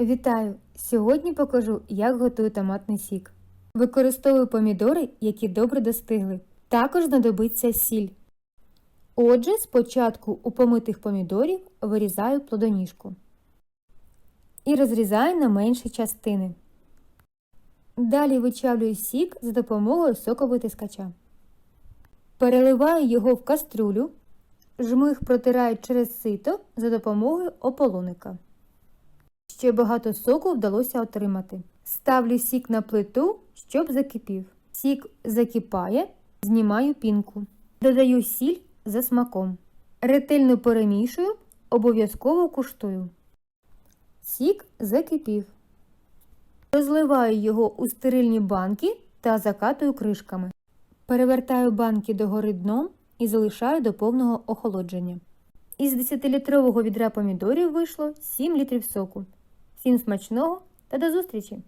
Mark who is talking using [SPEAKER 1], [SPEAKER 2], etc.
[SPEAKER 1] Вітаю! Сьогодні покажу, як готую томатний сік. Використовую помідори, які добре достигли. Також знадобиться сіль. Отже, спочатку у помитих помідорів вирізаю плодоніжку і розрізаю на менші частини. Далі вичавлюю сік за допомогою соковитискача. Переливаю його в кастрюлю, жмих протираю через сито за допомогою ополоника. Ще багато соку вдалося отримати. Ставлю сік на плиту, щоб закипів. Сік закипає, знімаю пінку. Додаю сіль за смаком. Ретельно перемішую, обов'язково куштую. Сік закипів. Розливаю його у стерильні банки та закатую кришками. Перевертаю банки догори дном і залишаю до повного охолодження. Із 10-літрового відра помідорів вийшло 7 літрів соку. Всім смачного та до зустрічі!